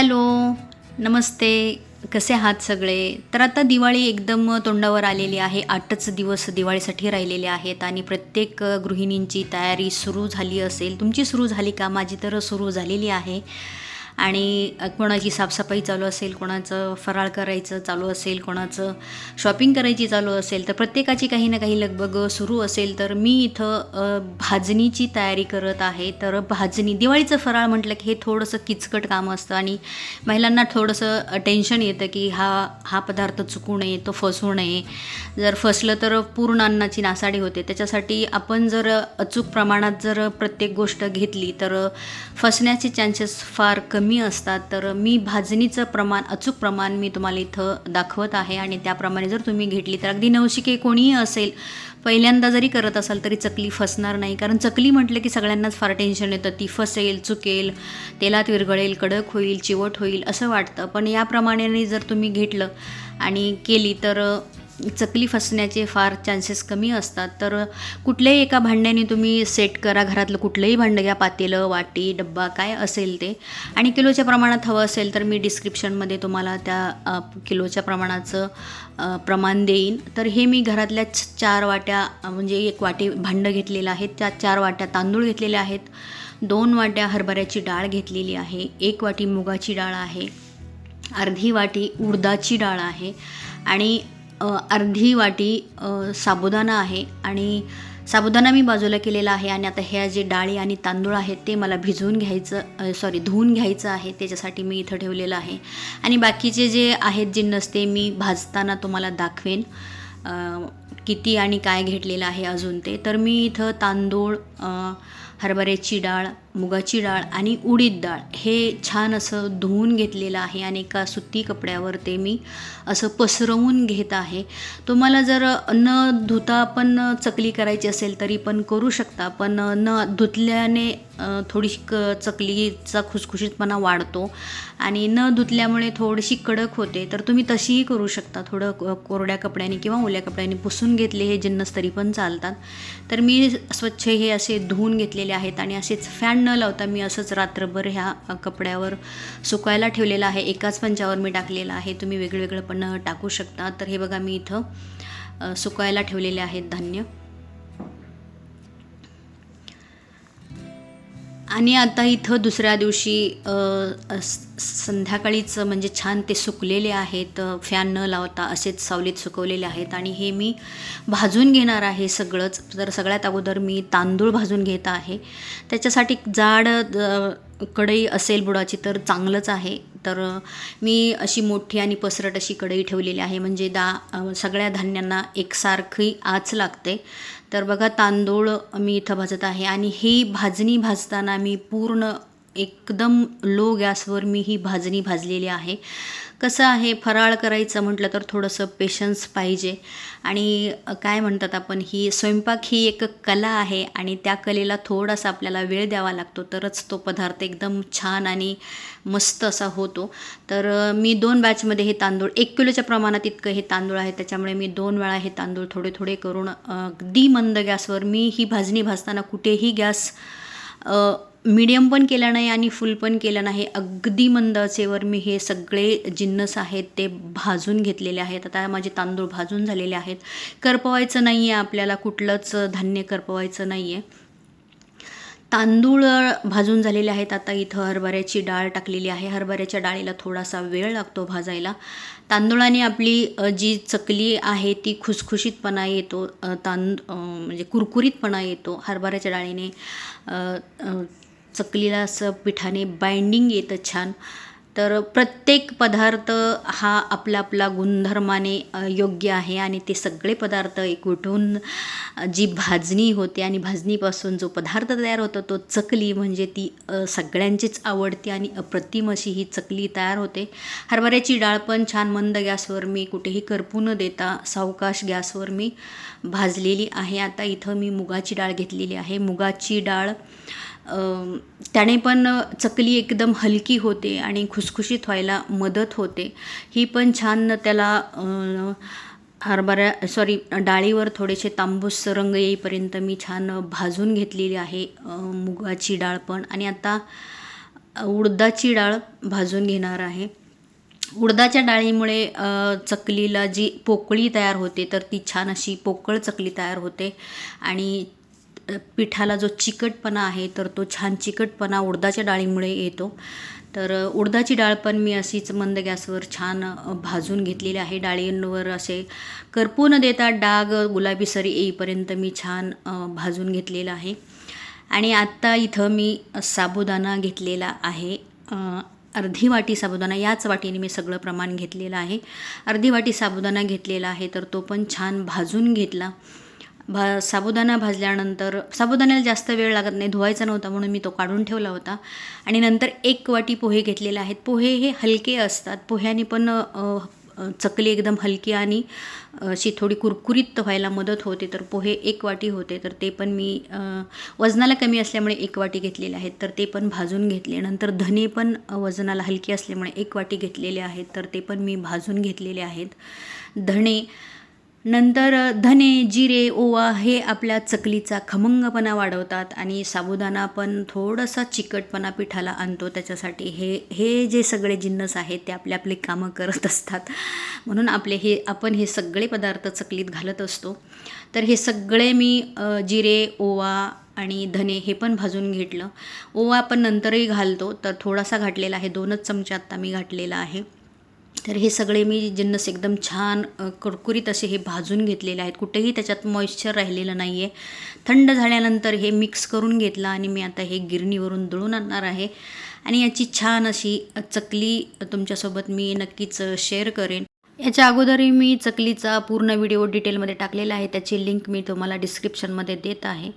Hello नमस्ते. कसे आहात सगळे? तर आता दिवाळी एकदम तोंडावर आलेली आहे. आठच दिवस दिवाळीसाठी राहिलेले आहेत आणि प्रत्येक गृहिणींची तयारी सुरू झाली असेल. तुमची सुरू झाली का? माझी तर सुरू झालेली आहे. आणि कोणाची साफसफाई चालू असेल कोणाचं फराळ करायचं चालू असेल कोणाचं शॉपिंग करायची चालू असेल तर प्रत्येकाची काही ना काही लगबग सुरू असेल. तर मी इथं भाजणीची तयारी करत आहे. तर भाजणी दिवाळीचं फराळ म्हटलं की हे थोडंसं किचकट काम असतं आणि महिलांना थोडंसं टेन्शन येतं की हा हा पदार्थ चुकू नये तो फसू नये. जर फसलं तर पूर्ण अन्नाची नासाडी होते. त्याच्यासाठी आपण जर अचूक प्रमाणात जर प्रत्येक गोष्ट घेतली तर फसण्याचे चान्सेस फार कमी कमी असतात तर मी भाजणीचं प्रमाण अचूक प्रमाण मी तुम्हाला इथं दाखवत आहे आणि त्याप्रमाणे जर तुम्ही घेतली तर अगदी नवशिके कोणीही असेल पहिल्यांदा जरी करत असाल तरी चकली फसणार नाही. कारण चकली म्हटलं की सगळ्यांनाच फार टेन्शन येतं. ती फसेल चुकेल तेलात विरघळेल कडक होईल चिवट होईल असं वाटतं. पण याप्रमाणे जर तुम्ही घेतलं आणि केली तर चकली फसण्याचे फार चान्सेस कमी असतात. तर कुठल्याही एका भांड्याने तुम्ही सेट करा. घरातलं कुठलंही भांडं घ्या. पातेलं वाटी डब्बा काय असेल ते. आणि किलोच्या प्रमाणात हवं असेल तर मी डिस्क्रिप्शनमध्ये तुम्हाला त्या किलोच्या प्रमाणाचं प्रमाण देईन. तर हे मी घरातल्या चार वाट्या म्हणजे एक वाटी भांडं घेतलेलं आहे. त्या चार वाट्या तांदूळ घेतलेले आहेत. दोन वाट्या हरभऱ्याची डाळ घेतलेली आहे. एक वाटी मुगाची डाळ आहे. अर्धी वाटी उडदाची डाळ आहे. आणि अर्धी वाटी साबुदाणा आहे आणि साबुदाणा मी बाजूला केलेला आहे आणि आता ह्या जे डाळी आणि तांदूळ आहेत ते मला भिजवून घ्यायचं सॉरी धुवून घ्यायचं आहे त्याच्यासाठी मी इथं ठेवलेलं आहे. आणि बाकीचे जे आहेत जे नसते मी भाजताना तुम्हाला दाखवेन किती आणि काय घेतलेलं आहे अजून ते. तर मी इथं तांदूळ हरभऱ्याची डाळ मुगाची डाळ आणि उडीद डाळ हे छान असं धुवून घेतलेलं आहे आणि एका सुती कपड्यावर ते मी असं पसरवून घेत आहे. तुम्हाला जर न धुता पण चकली करायची असेल तरी पण करू शकता पण न धुतल्याने थोडीशी क चकलीचा खुसखुशीतपणा वाढतो आणि न धुतल्यामुळे थोडीशी कडक होते. तर तुम्ही तशीही करू शकता. थोडं कोरड्या कपड्याने किंवा ओल्या कपड्याने पुसून घेतले हे जिन्नस तरी पण चालतात. तर मी स्वच्छ हे असे धुवून घेतलेले आहेत आणि असेच फॅन न लावता मी असंच रात्रभर ह्या कपड्यावर सुकायला ठेवलेलं आहे. एकाच पंचावर मी टाकलेलं आहे. तुम्ही वेगवेगळं पण टाकू शकता. तर हे बघा मी इथं सुकायला ठेवलेले आहेत धान्य. आणि आता इथं दुसऱ्या दिवशी संध्याकाळीच म्हणजे छान ते सुकलेले आहेत फॅन न लावता असेच सावलीत सुकवलेले आहेत आणि हे मी भाजून घेणार आहे सगळंच. तर सगळ्यात अगोदर मी तांदूळ भाजून घेत आहे. त्याच्यासाठी जाड कढई असेल बुडाची तर चांगलंच आहे. तर मी अशी मोठी आणि पसरट अशी कढई ठेवलेली आहे. म्हणजे दा सगळ्या धान्यांना एकसारखी आच लागते. तर बघा तांदूळ मी इथं भाजत आहे आणि ही भाजणी भाजताना मी पूर्ण एकदम लो गॅसवर मी ही भाजणी भाजलेली आहे. कसं आहे फराळ करायचं म्हटलं तर थोडंसं पेशन्स पाहिजे. आणि काय म्हणतात आपण ही स्वयंपाक ही एक कला आहे आणि त्या कलेला थोडासा आपल्याला वेळ द्यावा लागतो. तरच तो पदार्थ एकदम छान आणि मस्त असा होतो. तर मी दोन बॅचमध्ये हे तांदूळ एक किलोच्या प्रमाणात इतकं हे तांदूळ आहे. त्याच्यामुळे मी दोन वेळा हे तांदूळ थोडे थोडे करून अगदी मंद गॅसवर मी ही भाजणी भाजताना कुठेही गॅस मीडियम पण केलं नाही आणि फुल पण केलं नाही. अगदी मंद आचेवर मी हे सगळे जिन्नस आहेत ते भाजून घेतलेले आहेत. आता माझे तांदूळ भाजून झालेले आहेत. करपवायचं नाही आहे आपल्याला कुठलंच धान्य करपवायचं नाही आहे तांदूळ भाजून झालेले आहेत. आता इथं हरभऱ्याची डाळ टाकलेली आहे. हरभऱ्याच्या डाळीला थोडासा वेळ लागतो भाजायला. तांदूळाने आपली जी चकली आहे ती खुसखुशीतपणा येतो. तांद म्हणजे कुरकुरीतपणा येतो. हरभऱ्याच्या डाळीने चकलीला असं पिठाने बाइंडिंग येतं छान. तर प्रत्येक पदार्थ हा आपला आपला गुणधर्माने योग्य आहे आणि ते सगळे पदार्थ एकवटून जी भाजणी होते आणि भाजणीपासून जो पदार्थ तयार होतो तो चकली म्हणजे ती सगळ्यांचीच आवडती आणि अप्रतिम अशी ही चकली तयार होते. हरभऱ्याची डाळ पण छान मंद गॅसवर मी कुठेही करपू न देता सावकाश गॅसवर मी भाजलेली आहे. आता इथं मी मुगाची डाळ घेतलेली आहे. मुगाची डाळ त्याने पण चकली एकदम हलकी होते आणि खुसखुशीत व्हायला मदत होते. ही पण छान त्याला हरभरा हरभऱ्या सॉरी डाळीवर थोडेसे तांबूस रंग येईपर्यंत मी छान भाजून घेतलेली आहे मुगाची डाळ पण. आणि आता उडदाची डाळ भाजून घेणार आहे. उडदाच्या डाळीमुळे चकलीला जी पोकळी तयार होते तर ती छान अशी पोकळ चकली तयार होते. आणि पिठाला जो चिकटपणा आहे तर तो छान चिकटपणा उडदाच्या डाळीमुळे येतो. तर उडदाची डाळ पण मी अशीच मंद गॅसवर छान भाजून घेतलेली आहे. डाळींवर असे करपू न देता डाग गुलाबी सरी येईपर्यंत मी छान भाजून घेतलेलं आहे. आणि आत्ता इथं मी साबुदाणा घेतलेला आहे. अर्धी वाटी साबुदाणा याच वाटीने मी सगळं प्रमाण घेतलेलं आहे. अर्धी वाटी साबुदाणा घेतलेला आहे तर तो पण छान भाजून घेतला. भा साबुदाणा भाजल्यानंतर साबुदाण्याला जास्त वेळ लागत नाही धुवायचा नव्हता म्हणून मी तो काढून ठेवला होता. आणि नंतर एक वाटी पोहे घेतलेले आहेत. पोहे हे हलके असतात. पोह्याने पण चकली एकदम हलकी आणि अशी थोडी कुरकुरीत व्हायला मदत होते. तर पोहे एक वाटी होते. तर ते पण मी वजनाला कमी असल्यामुळे एक वाटी घेतलेले आहेत. तर ते पण भाजून घेतले. नंतर धने पण वजनाला हलके असल्यामुळे एक वाटी घेतलेले आहेत. तर ते पण मी भाजून घेतलेले आहेत. धणे नंतर धने जिरे ओवा हे आपल्या चकलीचा खमंगपणा वाढवतात आणि साबुदाणा पण थोडासा चिकटपणा पिठाला आणतो. त्याच्यासाठी हे हे जे सगळे जिन्नस आहेत ते आपले आपले कामं करत असतात. म्हणून आपले हे आपण हे सगळे पदार्थ चकलीत घालत असतो. तर हे सगळे मी जिरे ओवा आणि धने हे पण भाजून घेतलं. ओवा आपण नंतरही घालतो. तर थोडासा घातलेला आहे. दोनच चमचे आत्ता मी घातलेला आहे. तर हे सगळे मी जिन्नस एकदम छान कुरकुरीत असे हे भाजून घेतलेले आहेत. कुठेही त्याच्यात मॉइश्चर राहिलेलं नाही आहे थंड झाल्यानंतर हे मिक्स करून घेतलं आणि मी आता हे गिरणीवरून दळून आणणार आहे. आणि याची छान अशी चकली तुमच्यासोबत मी नक्कीच शेअर करेन. याच्या अगोदरही मी चकलीचा पूर्ण व्हिडिओ डिटेलमध्ये टाकलेला आहे. त्याची लिंक मी तुम्हाला डिस्क्रिप्शनमध्ये देत आहे.